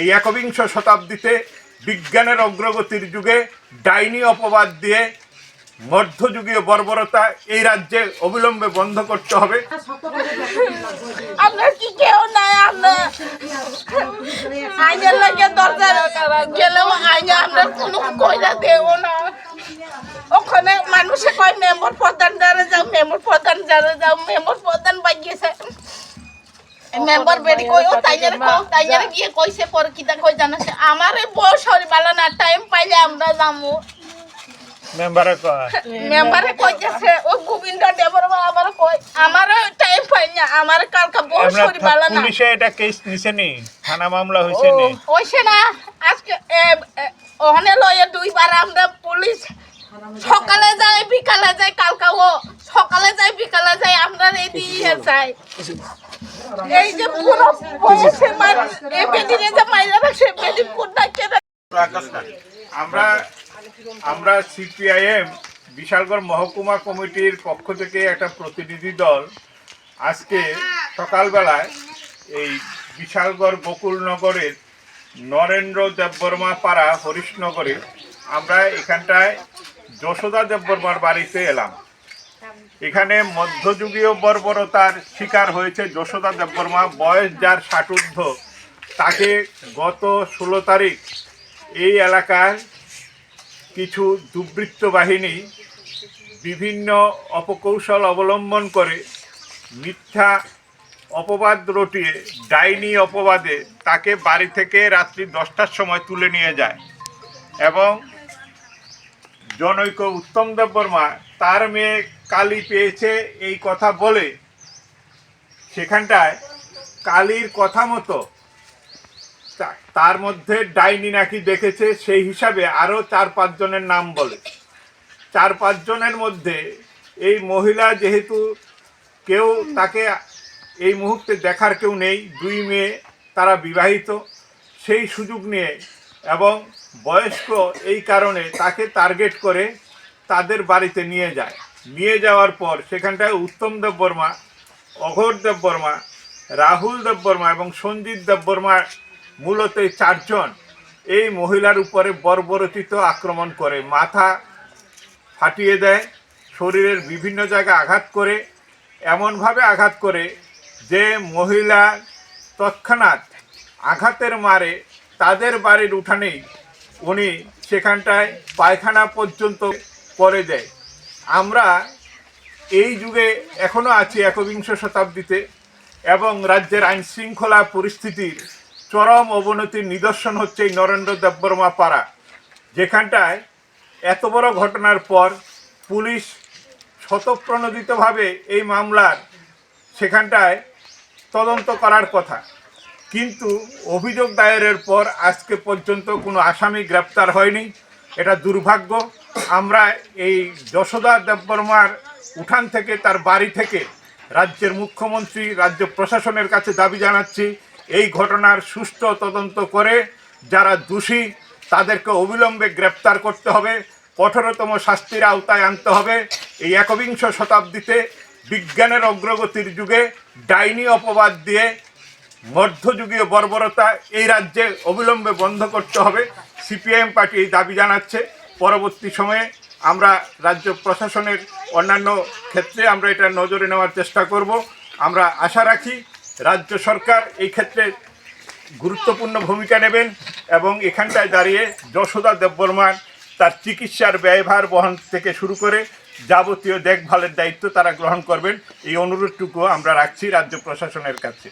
এই একবিংশ শতাব্দীতে বিজ্ঞানের অগ্রগতির যুগে ডাইনি অপবাদ দিয়ে মধ্যযুগীয় বর্বরতা এই রাজ্যে অবিলম্বে বন্ধ করতে হবে। কেউ আপনার আইনের গেলেও আইনে আপনার কোনো না। ওখানে মানুষে কয়, মেম্বার প্রধান যাও, মেম্বার প্রধান যাও, মেম্বার প্রধান মেম্বার বেরি কই? ও তাইজারে কও তাইজারে গিয়ে কইছে পর কিতা কই জানাছে আমার বয়স হরি বালা না টাইম পাইলে আমরা যামু। মেম্বারে কয়? মেম্বারে কইতেছে ও গোবিন্দ দেবর আমার কই আমার টাইম পাই না আমার কালকে বয়স হরি বালা না পুলিশে এটা কেস নিছে নি? থানা মামলা হয়েছে নি? ওইসে না। আজকে ওখানে লয়ে দুইবার আমরা পুলিশ সকালে যায় বিকালে যায় কালকা ও সকালে যায় বিকালে যায় আমরা এই দিয়ে যাই। এই যে পুরো মানুষ এই বেদিনে যে মাইরা রাখছে বেদি কোনটা কেটে আমরা আমরা সিপিআইএম বিশালগড় মহকুমা কমিটির পক্ষ থেকে একটা প্রতিনিধি দল আজকে সকালবেলায় এই বিশালগড় গোকুলনগরের নরেন্দ্র দেববর্মা পাড়া হরিশনগরে আমরা এখানটায় যশোদা দেববর্মার বাড়িতে এলাম। এখানে মধ্যযুগীয় বর্বরতার শিকার হয়েছে যশোদা দেববর্মা, বয়স যার ষাটুর্ধ তাকে গত ষোলো তারিখ এই এলাকার কিছু দুর্বৃত্ত বাহিনী বিভিন্ন অপকৌশল অবলম্বন করে মিথ্যা অপবাদ রটিয়ে, ডাইনি অপবাদে তাকে বাড়ি থেকে রাত্রি দশটার সময় তুলে নিয়ে যায় এবং জনৈক উত্তম দেববর্মা তার মেয়ে কালী পেয়েছে এই কথা বলে। সেখানটায় কালীর কথা মতো তার মধ্যে ডাইনি নাকি দেখেছে, সেই হিসাবে আরও চার পাঁচজনের নাম বলে। চার পাঁচজনের মধ্যে এই মহিলা যেহেতু কেউ তাকে এই মুহূর্তে দেখার কেউ নেই, দুই মেয়ে তারা বিবাহিত, সেই সুযোগ নিয়ে এবং বয়স্ক এই কারণে তাকে টার্গেট করে তাদের বাড়িতে নিয়ে যায়। নিয়ে যাওয়ার পর সেখানটায় উত্তম দেববর্মা, অঘোর দেববর্মা, রাহুল দেববর্মা এবং সঞ্জিত দেববর্মা মূলত এই চারজন এই মহিলার উপরে বর্বরচিত আক্রমণ করে। মাথা ফাটিয়ে দেয়, শরীরের বিভিন্ন জায়গায় আঘাত করে, এমনভাবে আঘাত করে যে মহিলা তৎক্ষণাৎ আঘাতের মারে তাদের বাড়ির উঠানেই উনি সেখানটায় পায়খানা পর্যন্ত করে দেয়। আমরা এই যুগে এখনও আছি একবিংশ শতাব্দীতে এবং রাজ্যের আইন শৃঙ্খলা পরিস্থিতির চরম অবনতির নিদর্শন হচ্ছে এই নরেন্দ্র দেববর্মা পাড়া। যেখানটায় এত বড় ঘটনার পর পুলিশ স্বতঃপ্রণোদিতভাবে এই মামলার সেখানটায় তদন্ত করার কথা। কিন্তু অভিযোগ দায়েরের পর আজকে পর্যন্ত কোনো আসামি গ্রেপ্তার হয়নি। এটা দুর্ভাগ্য। আমরা এই যশোদা দেববর্মার উঠান থেকে, তার বাড়ি থেকে রাজ্যের মুখ্যমন্ত্রী, রাজ্য প্রশাসনের কাছে দাবি জানাচ্ছি, এই ঘটনার সুষ্ঠু তদন্ত করে যারা দোষী, তাদেরকে অবিলম্বে গ্রেপ্তার করতে হবে। কঠোরতম শাস্তির আওতায় আনতে হবে। এই একবিংশ শতাব্দীতে বিজ্ঞানের অগ্রগতির যুগে ডাইনি অপবাদ দিয়ে মধ্যযুগীয় বর্বরতা এই রাজ্যে অবিলম্বে বন্ধ করতে হবে। সিপিআইএম পার্টি এই দাবি জানাচ্ছে। পরবর্তী সময়ে আমরা রাজ্য প্রশাসনের অন্যান্য ক্ষেত্রে আমরা এটা নজরে নেওয়ার চেষ্টা করব। আমরা আশা রাখি রাজ্য সরকার এই ক্ষেত্রে গুরুত্বপূর্ণ ভূমিকা নেবেন এবং এখানটায় দাঁড়িয়ে যশোদা দেববর্মার তার চিকিৎসার ব্যয়ভার বহন থেকে শুরু করে যাবতীয় দেখভালের দায়িত্ব তারা গ্রহণ করবেন। এই অনুরোধটুকু আমরা রাখছি রাজ্য প্রশাসনের কাছে।